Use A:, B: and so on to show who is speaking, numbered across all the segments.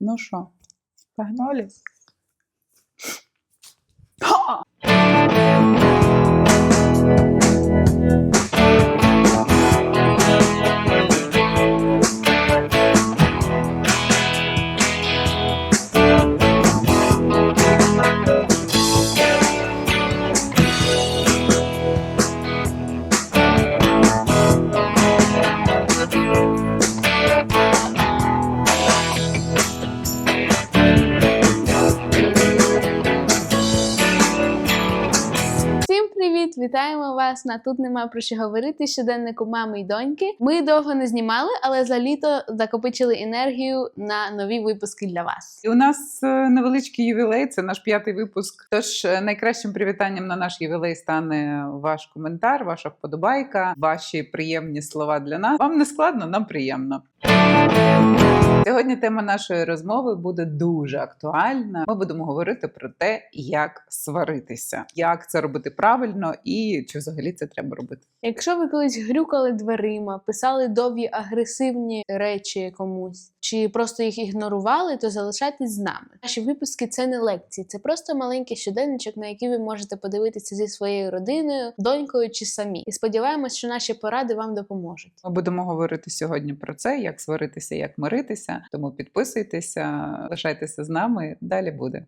A: Ну що, погнали?
B: Всім Вітаємо вас на тут нема про що говорити щоденнику мами й доньки. Ми довго не знімали, але за літо закопичили енергію на нові випуски для вас.
A: І у нас е, невеличкий ювілей, це наш п'ятий випуск. Тож е, найкращим привітанням на наш ювілей стане ваш коментар, ваша вподобайка, ваші приємні слова для нас. Вам не складно, нам приємно. Сьогодні тема нашої розмови буде дуже актуальна. Ми будемо говорити про те, як сваритися, як це робити правильно і чи взагалі це треба робити.
B: Якщо ви колись грюкали дверима, писали довгі агресивні речі комусь, чи просто їх ігнорували, то залишайтесь з нами. Наші випуски це не лекції, це просто маленький щоденничок, на який ви можете подивитися зі своєю родиною, донькою чи самі. І сподіваємось, що наші поради вам допоможуть.
A: Ми будемо говорити сьогодні про це, як сваритися, як миритися. Тому підписуйтеся, лишайтеся з нами. Далі буде.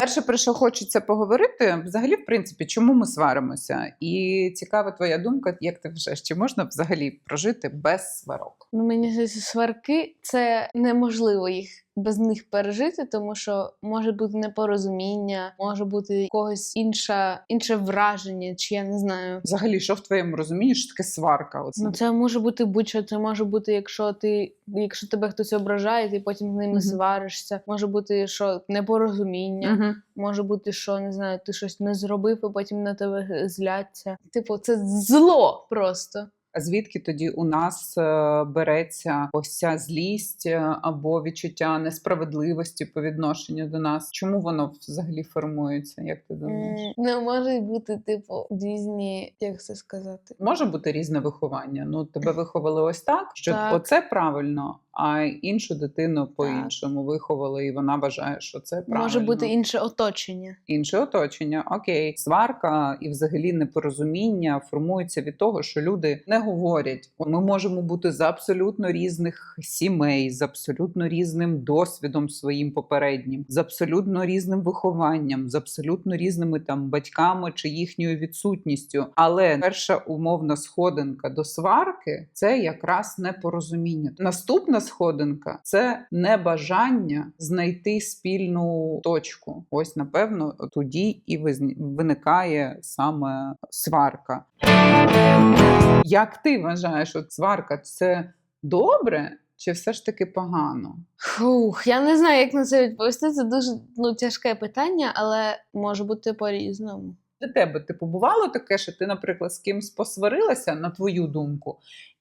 A: Перше, про що хочеться поговорити, взагалі, в принципі, чому ми сваримося? І цікава твоя думка, як ти вважаєш, чи можна взагалі прожити без сварок?
B: Ну, мені здається, сварки це неможливо їх без них пережити, тому що може бути непорозуміння, може бути якогось інша, інше враження, чи я не знаю.
A: Взагалі, що в твоєму розумінні, що таке сварка? Оце?
B: Ну, це може бути будь-що. Це може бути, якщо ти, якщо тебе хтось ображає, ти потім з ними
A: Мгм.
B: сваришся. Може бути, що непорозуміння.
A: Мгм.
B: Може бути, що не знаю, ти щось не зробив, і потім на тебе зляться. Типу, це зло просто.
A: А звідки тоді у нас е, береться ось ця злість е, або відчуття несправедливості по відношенню до нас? Чому воно взагалі формується? Як ти думаєш?
B: Не Ну, може бути, типу, різні, як це сказати.
A: Може бути різне виховання. Ну тебе виховали ось так, що
B: Так.
A: оце правильно, а іншу дитину по-іншому виховали, і вона вважає, що це правильно.
B: Може бути інше оточення.
A: інше оточення. Окей, сварка і взагалі непорозуміння формується від того, що люди не говорять. Ми можемо бути з абсолютно різних сімей, з абсолютно різним досвідом своїм попереднім, з абсолютно різним вихованням, з абсолютно різними там батьками чи їхньою відсутністю. Але перша умовна сходинка до сварки це якраз непорозуміння. Наступна сходинка це небажання знайти спільну точку. Ось напевно тоді і виникає саме сварка. Як ти вважаєш, от сварка це добре чи все ж таки погано?
B: Фух, я не знаю, як на це відповісти. Це дуже ну, тяжке питання, але може бути по-різному.
A: Для тебе типу бувало таке, що ти, наприклад, з кимсь посварилася, на твою думку,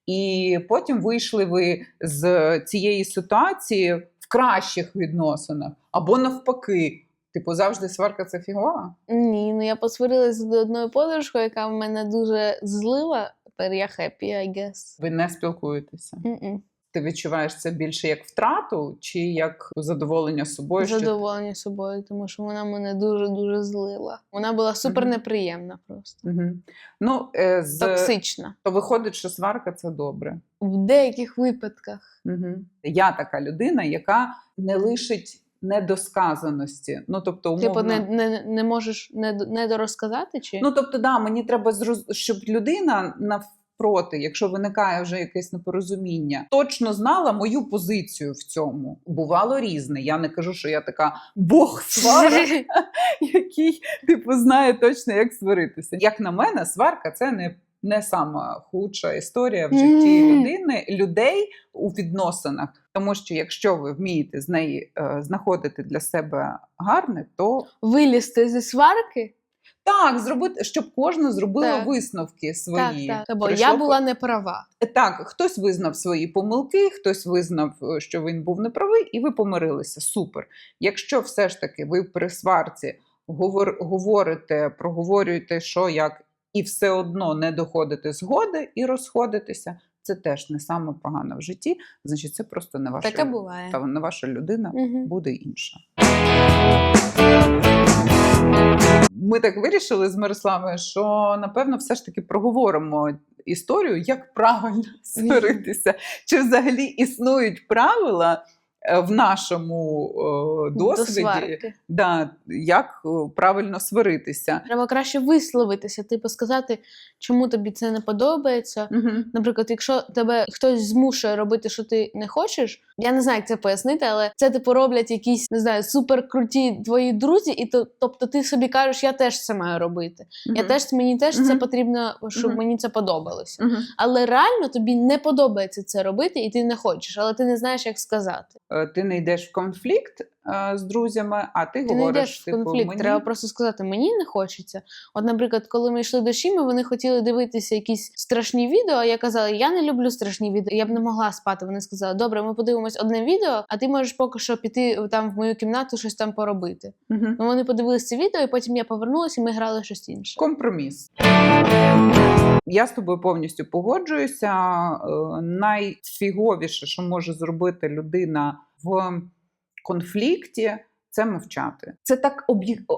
A: і потім вийшли ви з цієї ситуації в кращих відносинах, або навпаки. Типу, завжди сварка це фігова?
B: Ні, ну я посварилася з одною подружкою, яка в мене дуже злила. Тепер я хеппі, I guess.
A: Ви не спілкуєтеся.
B: М-м.
A: Ти відчуваєш це більше як втрату, чи як задоволення собою? що
B: Задоволення собою, тому що вона мене дуже дуже злила. Вона була супер неприємна просто.
A: Угу. Ну, е, з...
B: Токсична.
A: то виходить, що сварка це добре.
B: В деяких випадках.
A: Угу. Я така людина, яка не лишить недосказаності. Ну, тобто, умовно...
B: Типу, не, не, не можеш не, не дорозказати чи
A: Ну, тобто, да, мені треба зроз... щоб людина навпроти, якщо виникає вже якесь непорозуміння, точно знала мою позицію в цьому. Бувало різне. Я не кажу, що я така бог свара, який типу знає точно, як сваритися. Як на мене, сварка це не. Не сама худша історія в житті
B: Мгм.
A: людини, людей у відносинах, тому що якщо ви вмієте з неї е, знаходити для себе гарне, то
B: Вилізти зі сварки?
A: Так, зробити, щоб кожна зробила
B: Так.
A: висновки свої.
B: Так, так. Бо
A: Прийшло
B: я була не права.
A: Так, хтось визнав свої помилки, хтось визнав, е, що він був неправий, і ви помирилися. Супер. Якщо все ж таки ви при сварці говор, говорите, проговорюєте, що як, і все одно не доходите згоди і розходитеся, це теж не саме погане в житті. Значить, це просто не ваша
B: Таке буває.
A: та не ваша людина
B: Мгм.
A: буде інша. Ми так вирішили з Мирославою, що напевно все ж таки проговоримо історію, як правильно сваритися. Чи взагалі існують правила е, в нашому е, досвіді,
B: сварки.
A: да, як е, правильно сваритися.
B: Треба краще висловитися, типу сказати, чому тобі це не подобається.
A: Угу.
B: Наприклад, якщо тебе хтось змушує робити, що ти не хочеш, я не знаю, як це пояснити, але це типу роблять якісь не знаю, суперкруті твої друзі, і то, тобто ти собі кажеш, я теж це маю робити. Я теж мені теж це потрібно, щоб
A: Мгм.
B: мені це подобалося.
A: Угу.
B: Але реально тобі не подобається це робити, і ти не хочеш, але ти не знаєш, як сказати.
A: Е, Ти не йдеш в конфлікт з друзями, а ти,
B: Ти не
A: говориш,
B: йдеш в
A: типу,
B: конфлікт.
A: мені...
B: Треба просто сказати, мені не хочеться. От, наприклад, коли ми йшли до Шіми, вони хотіли дивитися якісь страшні відео. а Я казала, я не люблю страшні відео. Я б не могла спати. Вони сказали, добре, ми подивимось одне відео, а ти можеш поки що піти там в мою кімнату щось там поробити.
A: Мгм.
B: Ну вони подивилися це відео, і потім я повернулася, і ми грали щось інше.
A: Компроміс. Я з тобою повністю погоджуюся. Е, Найфіговіше, що може зробити людина в конфлікті, це мовчати. Це так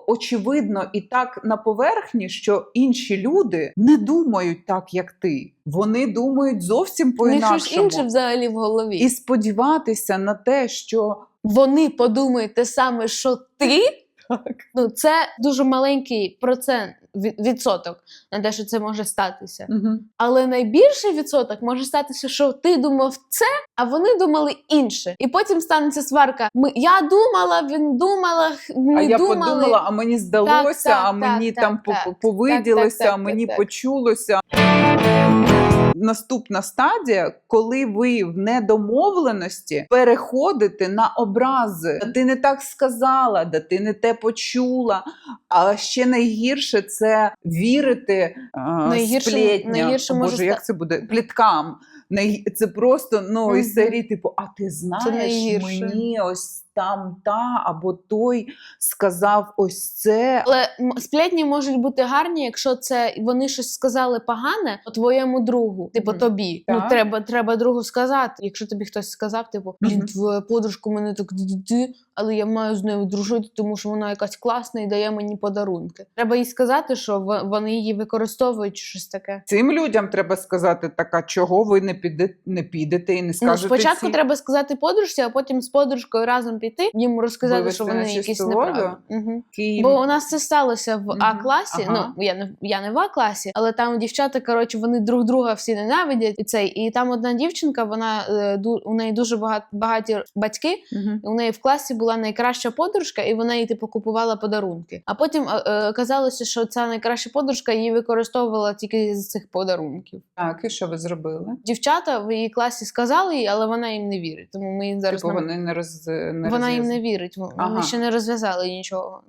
A: очевидно і так на поверхні, що інші люди не думають так, як ти. Вони думають зовсім
B: У них щось інше взагалі в голові.
A: І сподіватися на те, що
B: Вони подумають те саме, що ти.
A: Так.
B: Ну, це дуже маленький процент відсоток на те, що це може статися.
A: Угу.
B: Але найбільший відсоток може статися, що ти думав це, а вони думали інше. І потім станеться сварка. Ми я думала, він думала, ми
A: А я
B: думали.
A: подумала, а мені здалося,
B: так,
A: а мені
B: так,
A: там
B: так,
A: повиділося,
B: так, так,
A: а мені
B: так, так.
A: Наступна стадія, коли ви в недомовленості переходите на образи. «Да Ти не так сказала, да ти не те почула. А ще найгірше це вірити а,
B: Найгірше-
A: сплетням.
B: найгірше
A: О,
B: може
A: як це буде? Пліткам. Це просто ну із
B: Мгм.
A: серії, типу, а ти знаєш, мені ось там та або той сказав ось це.
B: Але сплетні можуть бути гарні, якщо це вони щось сказали погане твоєму другу, типу тобі.
A: Так.
B: Ну треба, треба другу сказати. Якщо тобі хтось сказав, типу, блін, твоя подружка мене так ди але я маю з нею дружити, тому що вона якась класна і дає мені подарунки. Треба їй сказати, що вони її використовують чи щось таке.
A: Цим людям треба сказати, така, чого ви не підете, не підете і не
B: Ну,
A: скажете.
B: спочатку
A: ці...
B: треба сказати подружці, а потім з подружкою разом піти, їм розказати,
A: Вивести
B: що вони якісь неправильні. Угу.
A: Київ.
B: Бо у нас це сталося в
A: Мгм.
B: А класі.
A: Ага.
B: Ну я не я не в А класі, але там дівчата, коротше, вони друг друга всі ненавидять. І цей і там одна дівчинка, вона е, у неї дуже багато багаті батьки. І У неї в класі була найкраща подружка, і вона їй типу купувала подарунки. А потім е, е, казалося, що ця найкраща подружка її використовувала тільки з цих подарунків.
A: Так, і що ви зробили?
B: Дівчата в її класі сказали їй, але вона їм не вірить. Тому ми їм зараз
A: Типу,
B: нам-
A: вони не роз не
B: вона їм не вірить. Вони
A: Ага.
B: ще не розв'язали нічого.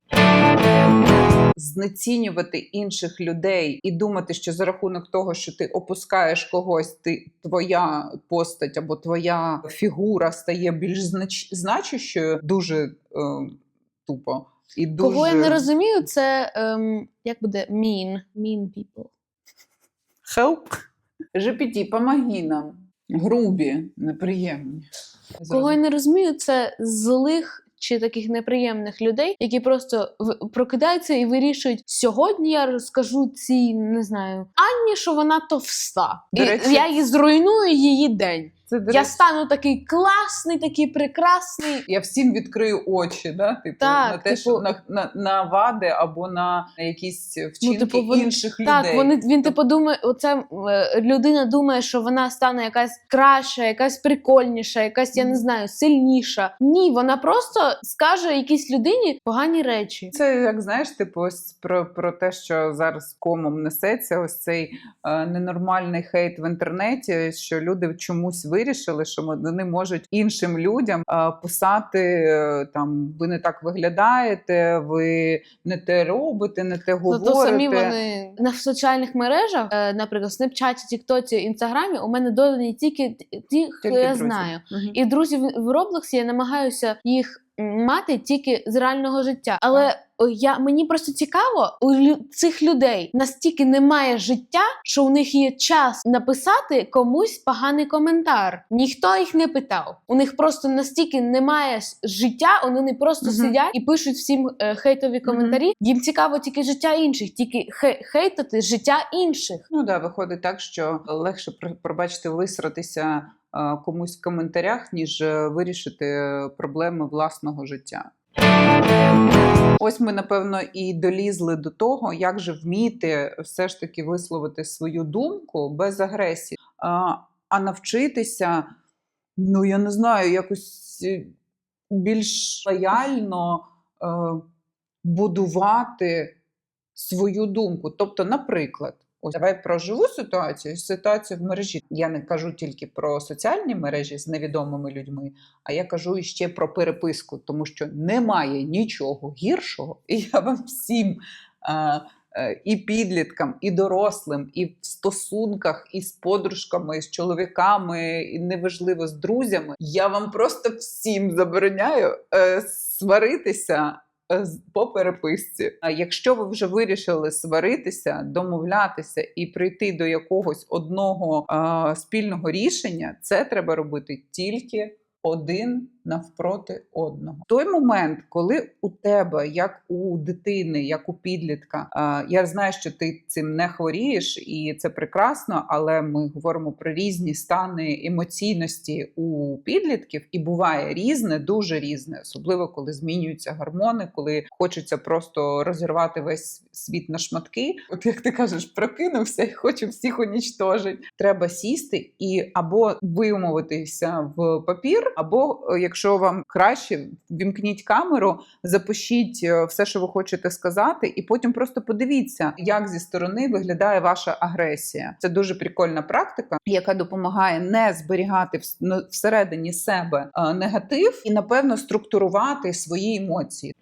A: знецінювати інших людей і думати, що за рахунок того, що ти опускаєш когось, ти твоя постать або твоя фігура стає більш знач... значущою, дуже е, тупо. І дуже...
B: Кого я не розумію, це ем, як буде mean, mean people.
A: Help. GPT, помоги нам. Грубі, неприємні.
B: Кого я не розумію, це злих чи таких неприємних людей, які просто прокидаються і вирішують: сьогодні я розкажу цій, не знаю, Анні, що вона товста. І
A: речі,
B: я її зруйную її день.
A: Це, до
B: Я
A: речі,
B: стану такий класний, такий прекрасний.
A: я всім відкрию очі, да? типу,
B: Так,
A: на те,
B: типу-
A: що на, на, на вади або на якісь вчинки
B: типу, вони-
A: інших
B: Так,
A: людей.
B: вони він типу думає, оце е, людина думає, що вона стане якась краща, якась прикольніша, якась, я не знаю, сильніша. Ні, вона просто скаже якійсь людині погані речі.
A: Це як знаєш, типу, ось про, про те, що зараз комом несеться, ось цей е, ненормальний хейт в інтернеті, що люди чомусь вирішили, що вони можуть іншим людям писати е, там: ви не так виглядаєте, ви не те робите, не те
B: Ну,
A: говорите.
B: то самі вони на соціальних мережах, е, наприклад, Snapchat, Тіктоці, Інстаграмі, у мене додані тільки ті, хто
A: Тільки
B: я
A: друзі.
B: знаю.
A: Мгм.
B: І друзі в Роблоксі я намагаюся їх мати тільки з реального життя. Але Я мені просто цікаво, у лю- цих людей настільки немає життя, що у них є час написати комусь поганий коментар. Ніхто їх не питав. У них просто настільки немає життя, вони просто
A: Мгм.
B: сидять і пишуть всім е, хейтові коментарі. Їм цікаво тільки життя інших, тільки хе- хейтати життя інших.
A: Ну да, виходить так, що легше про- пробачте висратися е, комусь в коментарях, ніж е, вирішити е, проблеми власного життя. Ось ми, напевно, і долізли до того, як же вміти все ж таки висловити свою думку без агресії, а, а навчитися, ну я не знаю, якось е, більш лояльно е, будувати свою думку. Тобто, наприклад, ось давай про живу ситуацію, ситуацію в мережі. Я не кажу тільки про соціальні мережі з невідомими людьми, а я кажу іще про переписку, тому що немає нічого гіршого, і я вам всім. е, е, І підліткам, і дорослим, і в стосунках, і з подружками, і з чоловіками, і неважливо з друзями. Я вам просто всім забороняю е, сваритися по переписці. А якщо ви вже вирішили сваритися, домовлятися і прийти до якогось одного е, спільного рішення, це треба робити тільки один навпроти одного. Той момент, коли у тебе, як у дитини, як у підлітка, я знаю, що ти цим не хворієш, і це прекрасно, але ми говоримо про різні стани емоційності у підлітків, і буває різне, дуже різне, особливо коли змінюються гормони, коли хочеться просто розірвати весь світ на шматки. От як ти кажеш, прокинувся і хочу всіх унічтожити. Треба сісти і або вимовитися в папір, або е, якщо вам краще, вімкніть камеру, запишіть е, все, що ви хочете сказати, і потім просто подивіться, як зі сторони виглядає ваша агресія. Це дуже прикольна практика, яка допомагає не зберігати ну, всередині себе е, негатив і, напевно, структурувати свої емоції.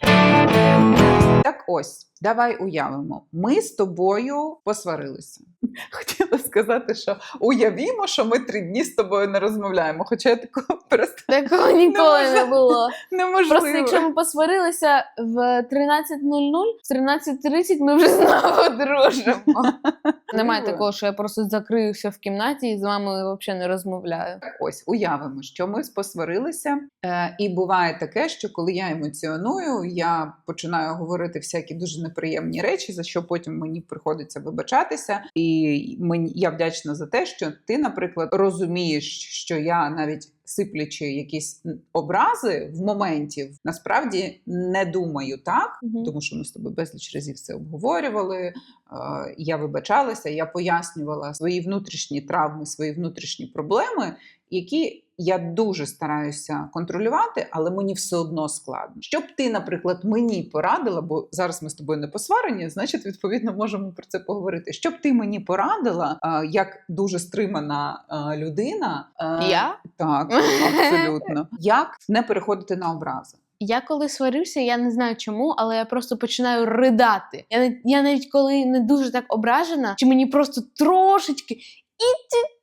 A: Так ось, давай уявимо. Ми з тобою посварилися. Хотіла сказати, що уявімо, що ми три дні з тобою не розмовляємо. Хоча я такого просто
B: Такого ніколи
A: може.
B: не було.
A: неможливо.
B: Просто якщо ми посварилися в 13.00, в 13.30 ми вже знову дружимо. Немає такого, що я просто закриюся в кімнаті і з вами взагалі не розмовляю.
A: Ось уявимо, що ми посварилися, е, і буває таке, що коли я емоціоную, я починаю говорити всякі дуже неприємні речі, за що потім мені приходиться вибачатися. І мені я вдячна за те, що ти, наприклад, розумієш, що я навіть сиплячи якісь образи в моменті, насправді не думаю так,
B: Мгм.
A: тому що ми з тобою безліч разів це обговорювали. Е, Я вибачалася, я пояснювала свої внутрішні травми, свої внутрішні проблеми, які я дуже стараюся контролювати, але мені все одно складно. Щоб ти, наприклад, мені порадила, бо зараз ми з тобою не посварені, значить, відповідно, можемо про це поговорити. Щоб ти мені порадила, е, як дуже стримана е, людина, е,
B: Я?
A: так абсолютно, як не переходити на образи.
B: Я коли сварився, я не знаю чому, але я просто починаю ридати. Я, я навіть коли не дуже так ображена, чи мені просто трошечки і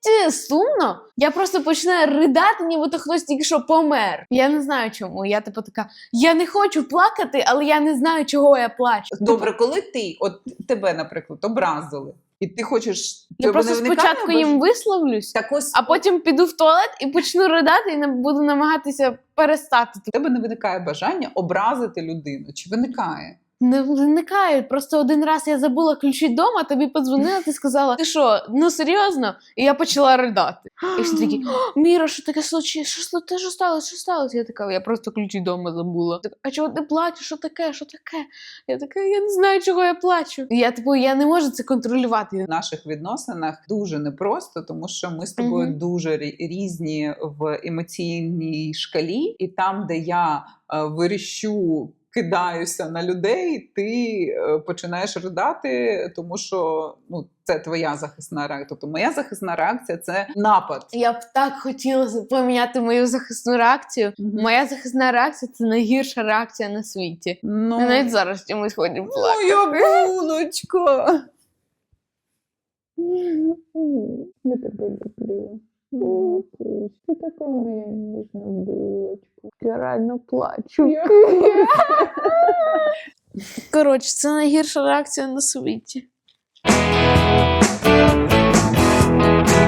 B: ті сумно, я просто починаю ридати, нібито хтось тільки що помер. Я не знаю чому. Я типу така, я не хочу плакати, але я не знаю, чого я плачу.
A: Добре, коли ти, от тебе, наприклад, образили, і ти хочеш
B: Я просто спочатку їм висловлюсь,
A: так ось
B: а потім піду в туалет і почну ридати, і не буду намагатися перестати.
A: у тебе не виникає бажання образити людину. Чи виникає?
B: Не виникає. Просто один раз я забула ключі вдома, тобі подзвонила, ти сказала, ти що, ну серйозно? І я почала ридати. І всі такі, «О, Міра, що таке случилось? Що, те, що сталося? Що сталося? Я така, я просто ключі вдома забула. Так, а чого ти плачеш? Що таке? Що таке? Я така, я не знаю, чого я плачу. І я типу, я не можу це контролювати.
A: В наших відносинах дуже непросто, тому що ми з тобою
B: Мгм.
A: дуже різні в емоційній шкалі, і там, де я е, виріщу. Кидаюся на людей, ти е, починаєш ридати, тому що ну це твоя захисна реакція. Тобто моя захисна реакція це напад.
B: Я б так хотіла поміняти мою захисну реакцію.
A: Мгм.
B: Моя захисна реакція це найгірша реакція на світі.
A: Ну,
B: Я навіть зараз чомусь хочу плакати.
A: моя булочка.
C: Я тебе люблю. Ти таке моя ніжна булочка.
B: Я реально плачу. Коротше, це найгірша реакція на світі.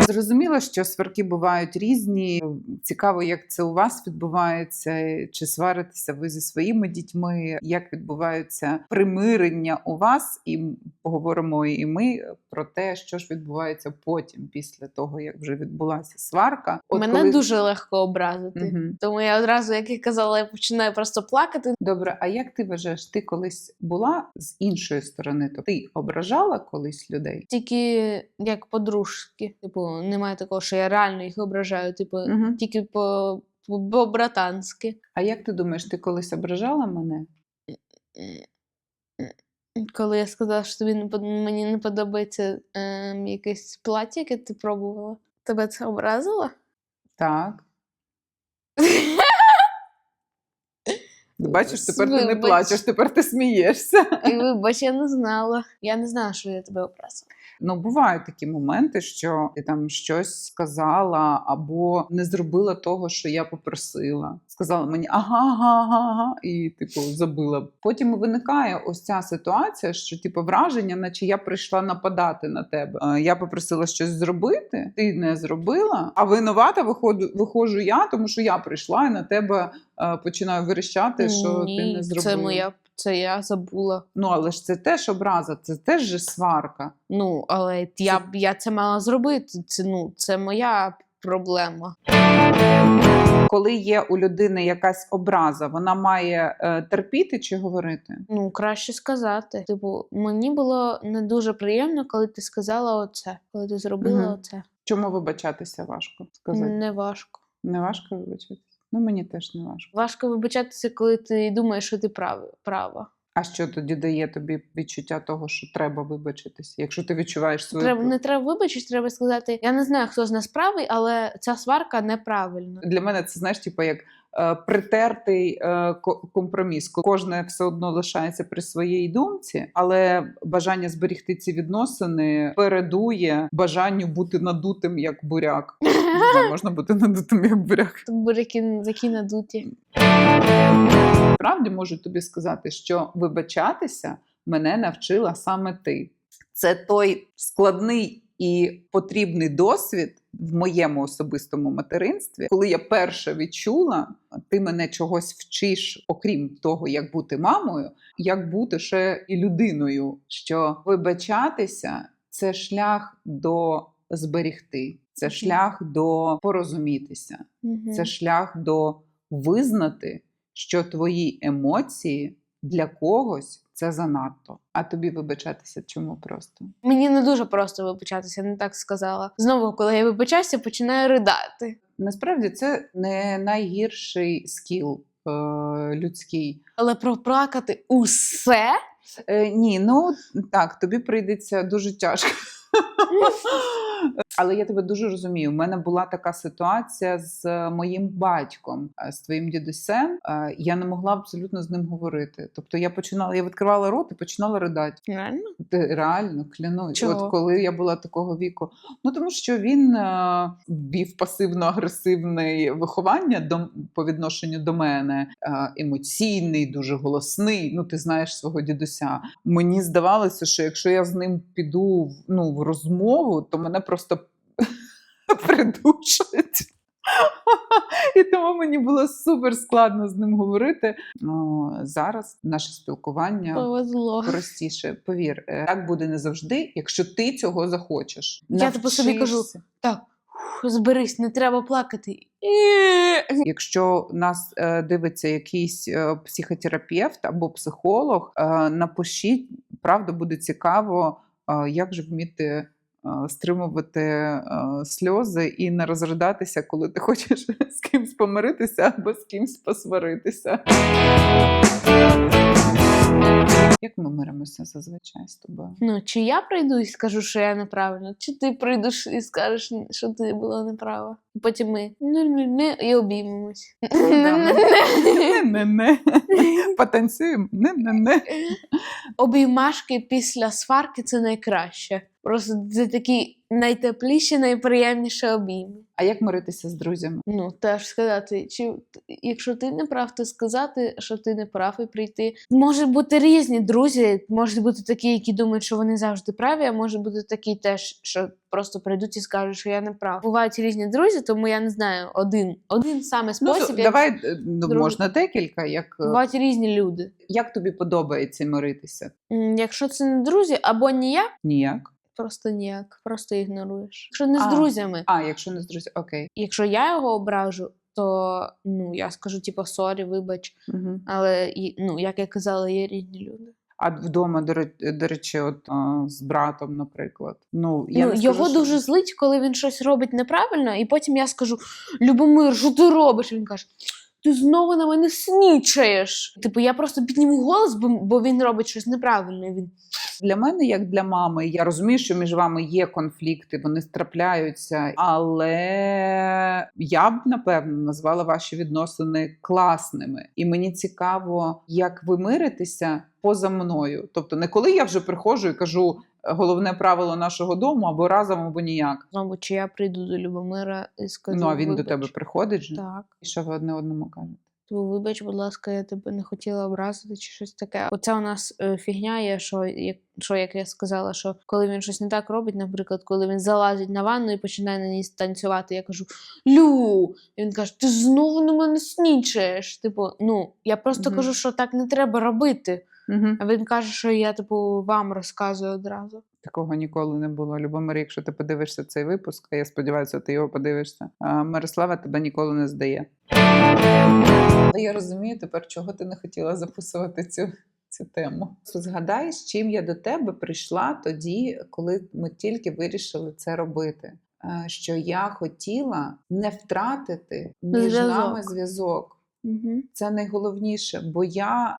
A: Зрозуміло, що сварки бувають різні. Цікаво, як це у вас відбувається, чи сваритеся ви зі своїми дітьми, як відбуваються примирення у вас, і поговоримо і ми про те, що ж відбувається потім, після того, як вже відбулася сварка. От
B: Мене
A: коли-
B: дуже легко образити.
A: Мгм.
B: Тому я одразу, як я казала, я починаю просто плакати.
A: Добре, а як ти вважаєш, ти колись була з іншої сторони? Тобто ти ображала колись людей?
B: Тільки як подружки. Типу, немає такого, що я реально їх ображаю. Типу,
A: Угу.
B: тільки по, по, по-братанськи.
A: А як ти думаєш, ти колись ображала мене?
B: Коли я сказала, що тобі не мені не подобається ем, якесь плаття, яке ти пробувала, тебе це образило?
A: Так. Бачиш, тепер ти не
B: Вибач.
A: плачеш, тепер ти смієшся.
B: І вибач, я не знала. Я не знала, що я тебе образила.
A: Ну, бувають такі моменти, що ти там щось сказала або не зробила того, що я попросила. Сказала мені ага, ага, ага, ага, і типу забила. Потім виникає ось ця ситуація, що типу враження, наче я прийшла нападати на тебе. Е, Я попросила щось зробити, ти не зробила. А винувата виходжу, виходжу я, тому що я прийшла і на тебе е, починаю верещати, що
B: Ні,
A: ти не зробила.
B: Це моя, це я забула.
A: Ну але ж це теж образа, це теж же сварка.
B: Ну, але я, б- я це мала зробити. Це, ну, це моя проблема.
A: Коли є у людини якась образа, вона має е, терпіти чи говорити?
B: Ну, краще сказати. Типу, мені було не дуже приємно, коли ти сказала оце, коли ти зробила
A: Мгм.
B: оце.
A: Чому вибачатися важко сказати?
B: Не важко.
A: Не важко вибачатися? Ну мені теж не важко.
B: Важко вибачатися, коли ти думаєш, що ти прав, права.
A: А що тоді дає тобі відчуття того, що треба вибачитися? Якщо ти відчуваєш свою
B: Треба, не треба вибачити, треба сказати: я не знаю, хто з нас правий, але ця сварка неправильна.
A: для мене це знаєш, типу, як притертий е, компроміс. Кожне все одно лишається при своїй думці, але бажання зберегти ці відносини передує бажанню бути надутим як буряк. Не можна бути надутим як буряк.
B: Буряки такі надуті.
A: Справді можу тобі сказати, що вибачатися мене навчила саме ти. Це той складний і потрібний досвід в моєму особистому материнстві, коли я перша відчула, ти мене чогось вчиш, окрім того, як бути мамою, як бути ще і людиною. Що вибачатися це шлях до зберігти, це шлях до порозумітися. Це шлях до визнати, що твої емоції для когось це занадто. А тобі вибачатися чому просто?
B: Мені не дуже просто вибачатися, не так сказала. Знову, коли я вибачаюся, починаю ридати.
A: Насправді це не найгірший скіл е, людський.
B: Але проплакати усе
A: Е, ні, ну так, тобі прийдеться дуже тяжко. Але я тебе дуже розумію. У мене була така ситуація з моїм батьком, е, з твоїм дідусем. Е, Я не могла абсолютно з ним говорити. Тобто я починала, я відкривала рот і починала ридати.
B: реально.
A: Реально клянусь.
B: Чого?
A: От коли я була такого віку. Ну тому що він е, вів пасивно-агресивне виховання до, по відношенню до мене, е, емоційний, дуже голосний. Ну, ти знаєш свого дідуся. Мені здавалося, що якщо я з ним піду в- ну, в розмову, то мене просто придушать. І тому мені було супер складно з ним говорити. О, зараз наше спілкування
B: Повезло.
A: простіше. Повір, е, так буде не завжди, якщо ти цього захочеш.
B: Я типу собі кажу, Так, зберись, не треба плакати.
A: Якщо нас е, дивиться якийсь е, психотерапевт або психолог, е, напишіть, правда буде цікаво, е, як же вміти. Стримувати сльози і не розридатися, коли ти хочеш з кимсь помиритися або з кимсь посваритися. Як ми миримося зазвичай з тобою?
B: Ну, чи я прийду і скажу, що я неправильна, чи ти прийдеш і скажеш, що ти була неправа. Потім ми не і обіймемось.
A: Не-не-не. Потанцюємо. Не-не-не.
B: Обіймашки після сварки це найкраще. Просто це такі найтепліші, найприємніші обійми.
A: А як миритися з друзями?
B: Ну, теж сказати, чи якщо ти не прав, то сказати, що ти не прав, і прийти. Можуть бути різні друзі, можуть бути такі, які думають, що вони завжди праві, а може бути такі теж, що просто прийдуть і скажуть, що я не прав. Бувають різні друзі, тому я не знаю один. Один саме
A: Ну,
B: спосіб. як-
A: давай е, ну, можна декілька. Як, е,
B: Бувають різні люди.
A: як тобі подобається миритися?
B: Якщо це не друзі, або ніяк,
A: Ніяк.
B: просто ніяк, просто ігноруєш. Якщо не з друзями,
A: А, якщо не з друзів, окей.
B: якщо я його ображу, то ну я скажу, типу, сорі, вибач.
A: Угу.
B: Але ну, як я казала, є різні люди.
A: А вдома, до, ре- до речі, от а, з братом, наприклад. Ну, я
B: ну,
A: не
B: його
A: що-
B: дуже злить, коли він щось робить неправильно, і потім я скажу: Любомир, що ти робиш? Він каже. Ти знову на мене снічаєш. Типу, я просто підніму голос, бо, бо він робить щось неправильно. і Він
A: Для мене, як для мами, я розумію, що між вами є конфлікти, вони трапляються, але я б напевно назвала ваші відносини класними. І мені цікаво, як ви миритеся поза мною. Тобто, не коли я вже приходжу і кажу головне правило нашого дому або разом, або ніяк.
B: знову, чи я прийду до Любомира і скажу.
A: ну а він
B: вибач.
A: до тебе приходить же.
B: Так.
A: І що ви одне одному кажете?
B: Типу, вибач, будь ласка, я тебе не хотіла образити чи щось таке. Оце у нас е, фігня є, що як, що як я сказала, що коли він щось не так робить, наприклад, коли він залазить на ванну і починає на ній танцювати, я кажу Лю! І він каже: Ти знову на мене снічаєш. Типу, ну я просто
A: Мгм.
B: кажу, що так не треба робити.
A: Угу.
B: А він каже, що я типу вам розказую одразу.
A: Такого ніколи не було. Любомир, якщо ти подивишся цей випуск, а я сподіваюся, ти його подивишся. а, Мирослава тебе ніколи не здає. Я розумію тепер, чого ти не хотіла записувати цю, цю тему. Згадай, з чим я до тебе прийшла тоді, коли ми тільки вирішили це робити. Що я хотіла не втратити між
B: Зв'язок.
A: нами зв'язок.
B: Угу.
A: Це найголовніше, бо я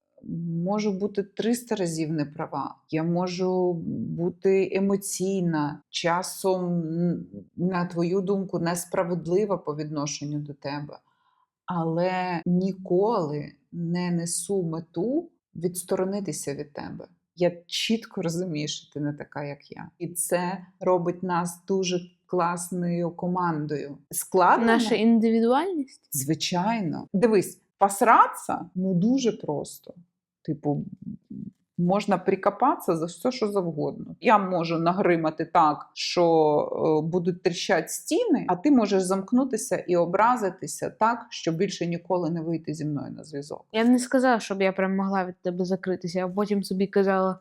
A: можу бути 300 разів не права. Я можу бути емоційна, часом, на твою думку, несправедлива по відношенню до тебе, але ніколи не несу мету відсторонитися від тебе. Я чітко розумію, що ти не така, як я. І це робить нас дуже класною командою. Складно
B: Наша індивідуальність.
A: Звичайно. Дивись, посратися ну дуже просто. Типу, можна прикопатися за все, що завгодно. Я можу нагримати так, що е, будуть тріщати стіни, а ти можеш замкнутися і образитися так, щоб більше ніколи не вийти зі мною на зв'язок.
B: Я б не сказала, щоб я прям могла від тебе закритися, а потім собі казала: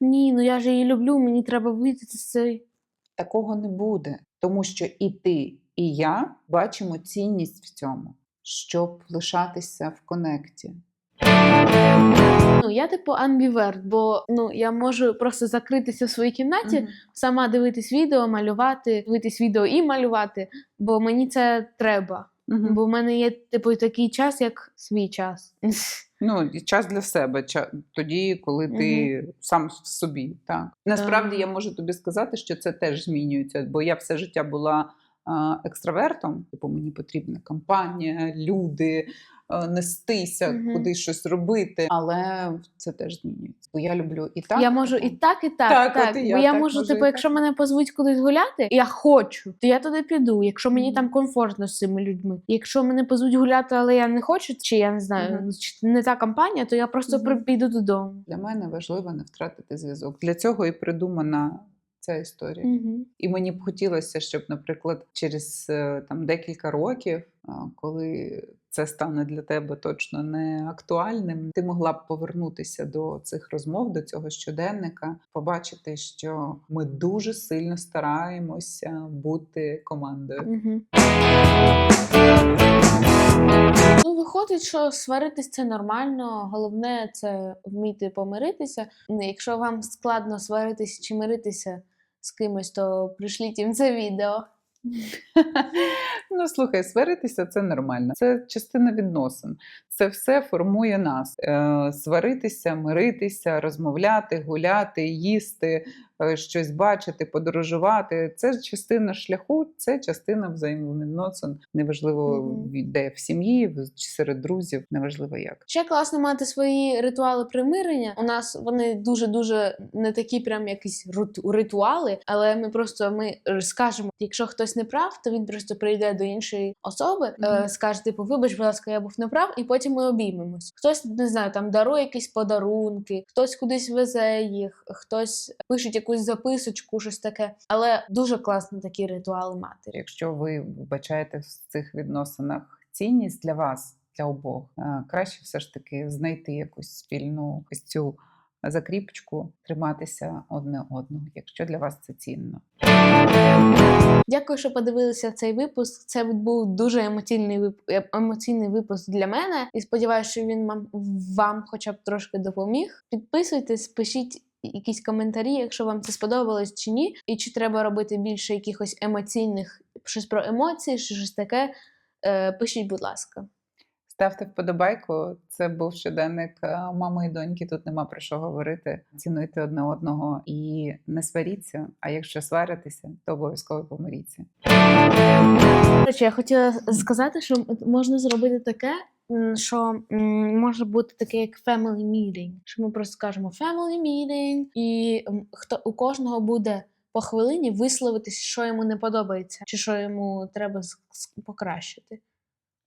B: ні, ну я ж її люблю, мені треба вийти з цієї.
A: Такого не буде, тому що і ти, і я бачимо цінність в цьому, щоб лишатися в конекті.
B: Ну, я типу амбіверт, бо ну я можу просто закритися в своїй кімнаті,
A: Мгм.
B: сама дивитись відео, малювати, дивитись відео і малювати, бо мені це треба.
A: Мгм.
B: Бо в мене є типу такий час, як свій час.
A: Ну, і час для себе, ча- тоді, коли ти сам в собі. Так. Насправді я можу тобі сказати, що це теж змінюється, бо я все життя була екстравертом. Типу, мені потрібна компанія, люди, нестися,
B: Мгм.
A: кудись щось робити. Але це теж змінюється. Бо я люблю і так.
B: я можу і так, і так.
A: Так,
B: Так,
A: от і
B: бо
A: я
B: я
A: так
B: можу,
A: можу,
B: типу,
A: і так.
B: якщо мене позвуть кудись гуляти, я хочу, то я туди піду. Якщо мені
A: Мгм.
B: там комфортно з цими людьми. Якщо мене позвуть гуляти, але я не хочу, чи я не знаю,
A: Мгм.
B: чи не та компанія, то я просто
A: Мгм.
B: при- піду додому.
A: Для мене важливо не втратити зв'язок. Для цього і придумана ця історія.
B: Угу.
A: І мені б хотілося, щоб, наприклад, через е, там декілька років, коли це стане для тебе точно не актуальним, ти могла б повернутися до цих розмов, до цього щоденника, побачити, що ми дуже сильно стараємося бути командою.
B: Угу. Ну, виходить, що сваритись це нормально. Головне це вміти помиритися. Ну, Якщо вам складно сваритися чи миритися з кимось, то пришліть їм це відео.
A: Ну, слухай, сваритися це нормально. Це частина відносин. Це все формує нас. Е, сваритися, миритися, розмовляти, гуляти, їсти, щось бачити, подорожувати. Це частина шляху, це частина взаємовідносин. Неважливо
B: Мгм.
A: від- де в сім'ї серед друзів, неважливо як.
B: Ще класно мати свої ритуали примирення. У нас вони дуже дуже не такі, прям якісь ритуали, але ми просто ми е, скажемо, якщо хтось не прав, то він просто прийде до іншої особи, е,
A: Мгм.
B: скаже, типу, вибач, будь ласка, я був неправ, і потім ми обіймемось. Хтось не знаю, там дарує якісь подарунки, хтось кудись везе їх, хтось пише якусь записочку, щось таке. Але дуже класно такі ритуали мати.
A: Якщо ви вбачаєте в цих відносинах цінність для вас, для обох, е, краще все ж таки знайти якусь спільну ось цю закріпочку, триматися одне одного, якщо для вас це цінно.
B: Дякую, що подивилися цей випуск. Це був дуже емоційний вип... е- емоційний випуск для мене. І сподіваюся, що він вам, вам хоча б трошки допоміг. Підписуйтесь, пишіть якісь коментарі, якщо вам це сподобалось чи ні, і чи треба робити більше якихось емоційних щось про емоції, чи щось таке. Е, пишіть, будь ласка.
A: Ставте вподобайку. Це був щоденник е, мами і доньки. Тут нема про що говорити. Цінуйте одне одного і не сваріться. А якщо сваритеся, то обов'язково помиріться.
B: Я хотіла сказати, що можна зробити таке, що може бути таке, як family meeting. Що ми просто скажемо family meeting, і хто у кожного буде по хвилині висловитися, що йому не подобається, чи що йому треба з- Відносини? покращити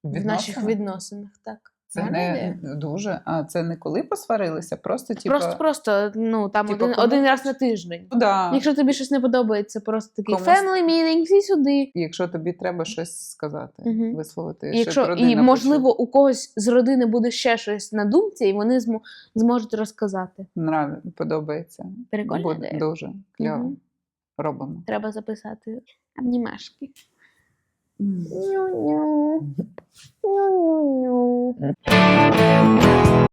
B: в наших відносинах. Так.
A: Це
B: Гарна
A: не дуже. А це не коли посварилися, просто типу.
B: Просто просто ну там
A: типа,
B: один,
A: кому
B: один раз на тиждень.
A: Ну, да.
B: Якщо тобі щось не подобається, просто такий
A: Комусь-
B: family meeting, всі сюди.
A: Якщо тобі треба щось сказати,
B: Мгм.
A: висловити,
B: І якщо і можливо у когось з родини буде ще щось на думці, і вони змо- зможуть розказати.
A: почує. Нрав... подобається.
B: Прикольна
A: Буде дуже кльово.
B: Мгм.
A: Робимо.
B: Треба записати обнімашки.
A: 음.
B: 뇨뇨. 뇨뇨뇨.